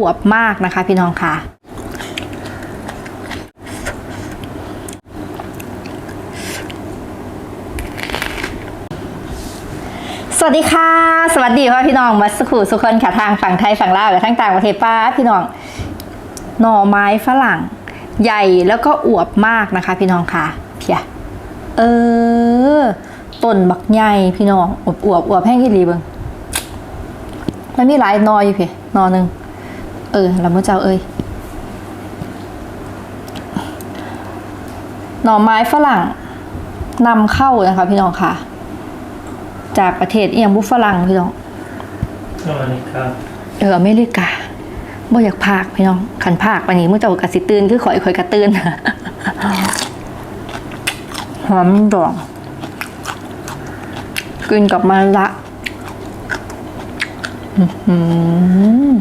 อวบมากนะคะ พี่น้องค่ะสวัสดีค่ะ สวัสดีพ่อพี่น้องมาสุขุสุคนค่ะทางฝั่งไทยฝั่งลาวและทั้งต่างประเทศป้าพี่น้องหน่อไม้ฝรั่ง ใหญ่แล้วก็อวบมากนะคะ พี่น้องค่ะเพียเออต้นบักใหญ่พี่น้องอวบอวบอวบแห้งยี่หลีเบิงมันมีหลายหนออยู่เพียหนอหนึ่ง เออแล้วมื่อเจ้าเอ้ยหน่อไม้ฝรั่งนำเข้านะคะพี่น้องค่ะ จากประเทศเอียงบุฝรั่งพี่น้องสวัสดีครับเอออเมริกาบ่อยากพากพี่น้องขันพากวันนี้มื่อเจ้ากะสิตื่นคือข่อยข่อยกระตื่นหอมดองกินกับมันละอื้อ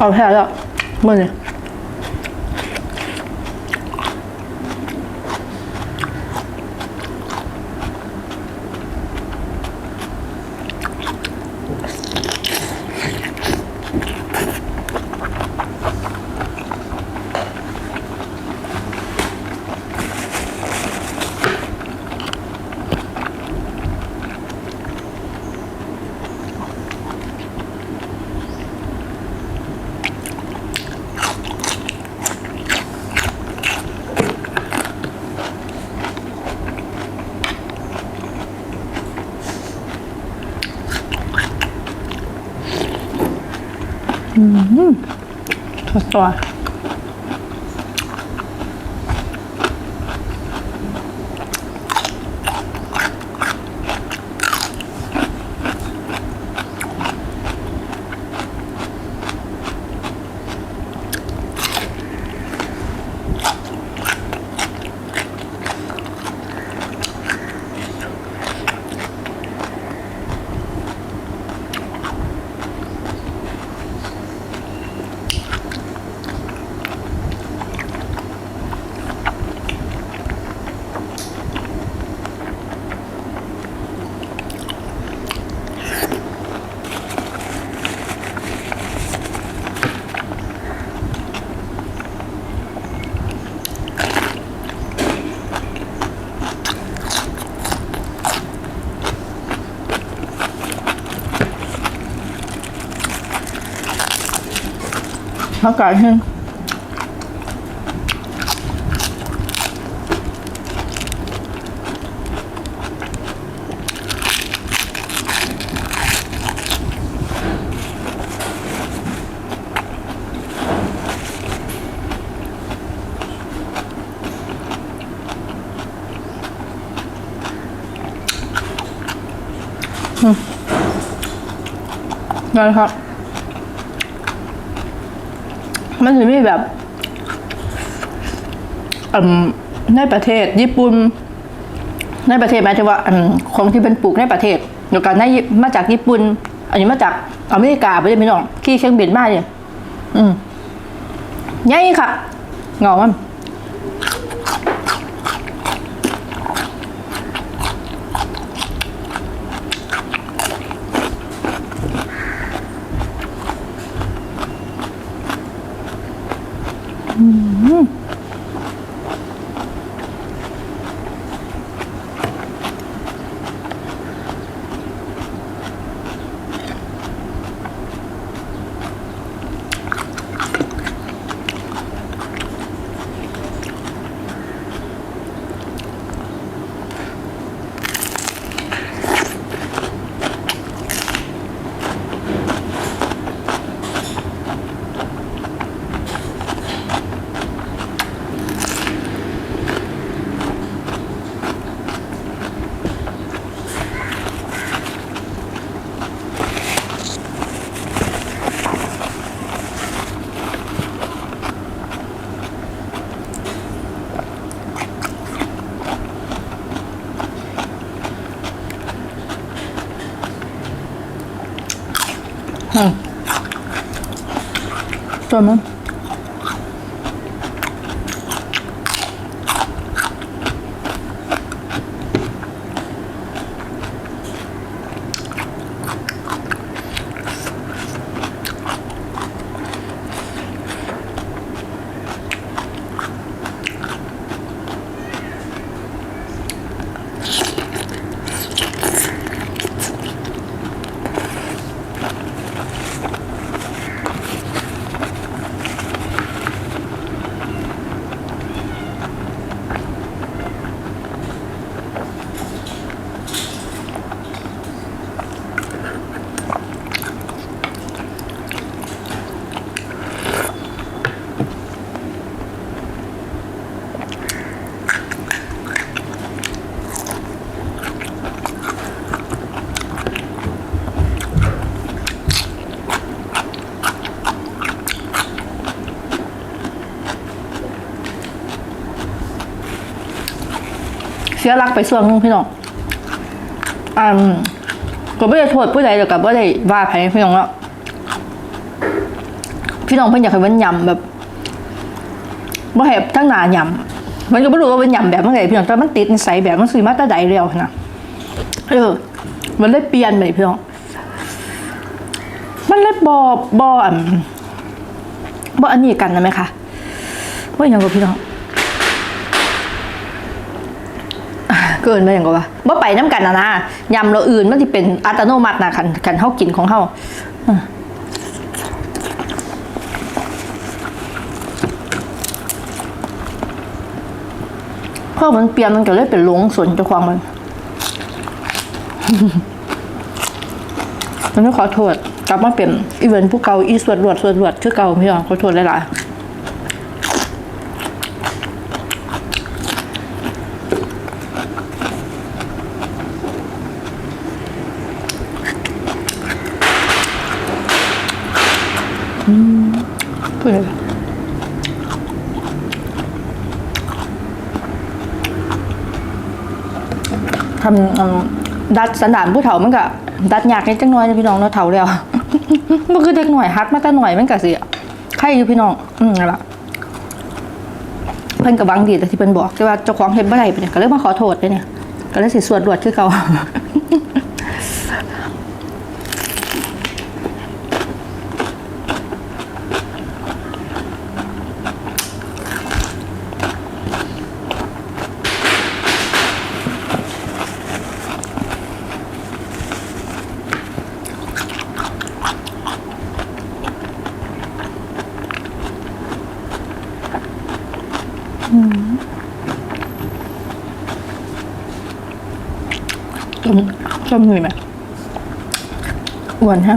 หือเอา แพ้แล้วมื่อนี่ถั่ว อากาศแห้งได้ครับ มันจะมีแบบอในประเทศญี่ปุ่นในประเทศหมายถึงว่าอันของที่เป็นปลูกในประเทศเดียวกันในมาจากญี่ปุ่น อันนี้มาจากอเมริกาไม่ได้พี่น้องขี่เครื่องบินมาเนี่ยอืมใหญ่ค่ะเงามัน อืม สียรักไปส่วนนึงพี่น้องอืมก็ไม่ได้โทษผู้ใดแต่ก็ไม่ได้ว่าใครพี่น้องว่าพี่น้องเพิ่นอยากให้มันยำแบบบ่ให้ทั้งหนายำมันก็ไม่รู้ว่ามันยำแบบเมื่อไหร่พี่น้องแต่มันติดนิสัยแบบมันซื้อมาแต่ใดเรียวนะเออมันเลยเปลี่ยนไปพี่น้องมันเลยบอบออันบออันนี้กันนะไหมคะว่าอย่างกับพี่น้อง เกินไปอย่างก็ว่าบ่ไปน้ำกันนะนะยำเราอื่นมันจะเป็นอัตโนมัตินะคันคันเฮากินของเฮาเพราะมันเปลี่ยนมันก็เลยเป็นหลงส่วนเจ้าของมันมันไม่ขอโทษกลับมาเป็นอีเวนต์ผู้เก่าอีสวดรวดสวดรวดคือเก่าพี่น้องขอโทษหลายๆ พูดเลยทำอืมดัดสันดานผู้เฒ่ามันก็ดัดยากนิดจังน้อยนะพี่น้องเนาะเฒ่าแล้วมันคือเด็กหน่อยฮัดมาแต่หน่อยมันก็สิใครอยู่พี่น้อง อืมล่ะเพิ่นกับบังดีแต่ที่เพิ่นบอกแต่ว่าเจ้าของเฮ็ดบ่ได้เป็นยก็เลยมาขอโทษเลยเนี่ยก็เลยสิสวดรวดคือเก่า ต้มต้มหนุ่ยไหมอ้วนฮะ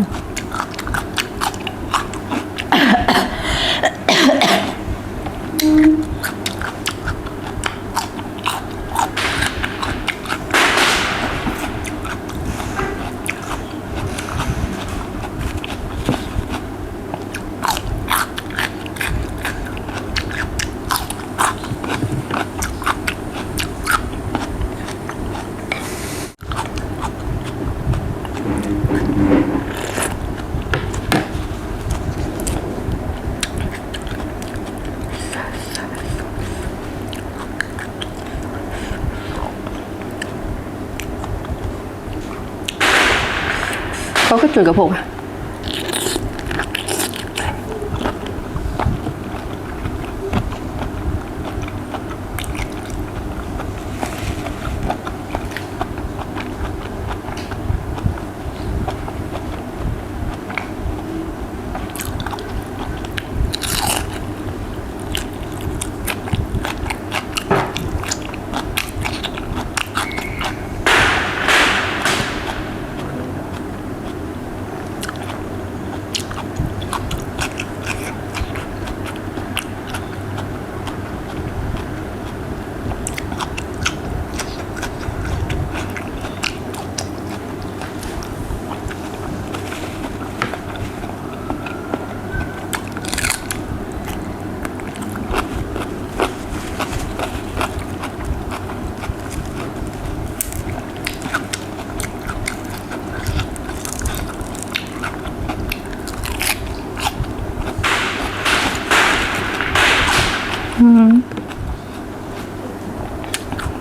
ก็จุดกับผมอะ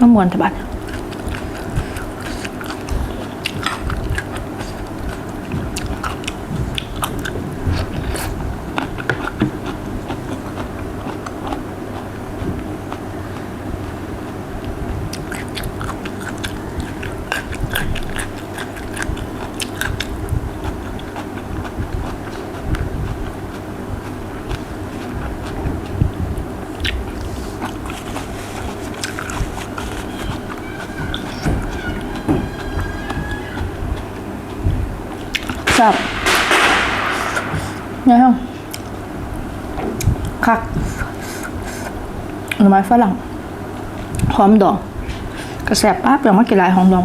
น้ำมวนสะบัด จับนี่ยครับคักหน่อไม้ฝรั่งหอมดองกระแสบปั๊บอย่างมากินลายหอมดอง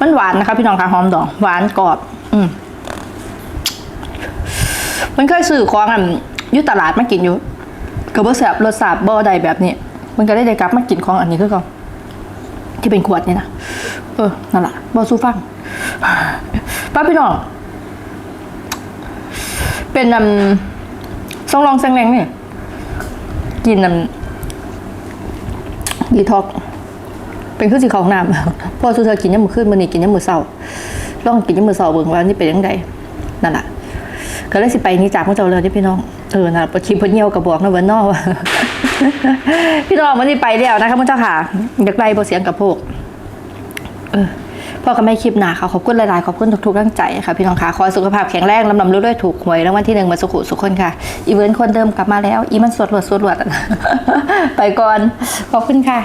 มันหวานนะคะพี่น้องคะหอมดอง หวานกรอบ อืมมันเคยซื้อของอันยุตลาดมากินอยู่ก็บ่แสบรสชาติบ่ใดแบบนี้ มันก็ได้ได้กลับมากินของอันนี้คือเก่าที่เป็นขวดนี่นะเออนั่นแหละบ่สู้ฟัง ป้าพี่น้องเป็นนำซองลองแซงแรงนี่กินนำดีท็อกเป็นขึ้นสีของน้ำพ่อสุเธอกินยามมือขึ้นมือนี่กินยามมือเศร้าลองกินยามมือเศร้าเบิ่งว่านี่เป็นยังไงนั่นแหละก็เลยสิไปนี่จากพวกเจ้าเลยที่พี่น้องเออนะปะชิมพนเหี่ยวกับบอกนะเวันนอกว่าพี่น้องวันนี้ไปแล้วนะคะพวกเจ้าค่ะอยากไล่บเสียงกับพวกเออ พ่อก็ไม่คลิปหนาค่ะขอบคุณหลายๆขอบคุณทุกๆร่างใจค่ะพี่น้องค่ะขอสุขภาพแข็งแรงลำลำรู้ด้วยถูกหวยรางวัลที่หนึ่งมาสุขุสุขคนค่ะ อีเวนต์คนเดิมกลับมาแล้ว อีมันสวดหลวดสวดหลวดไปก่อนขอบคุณค่ะ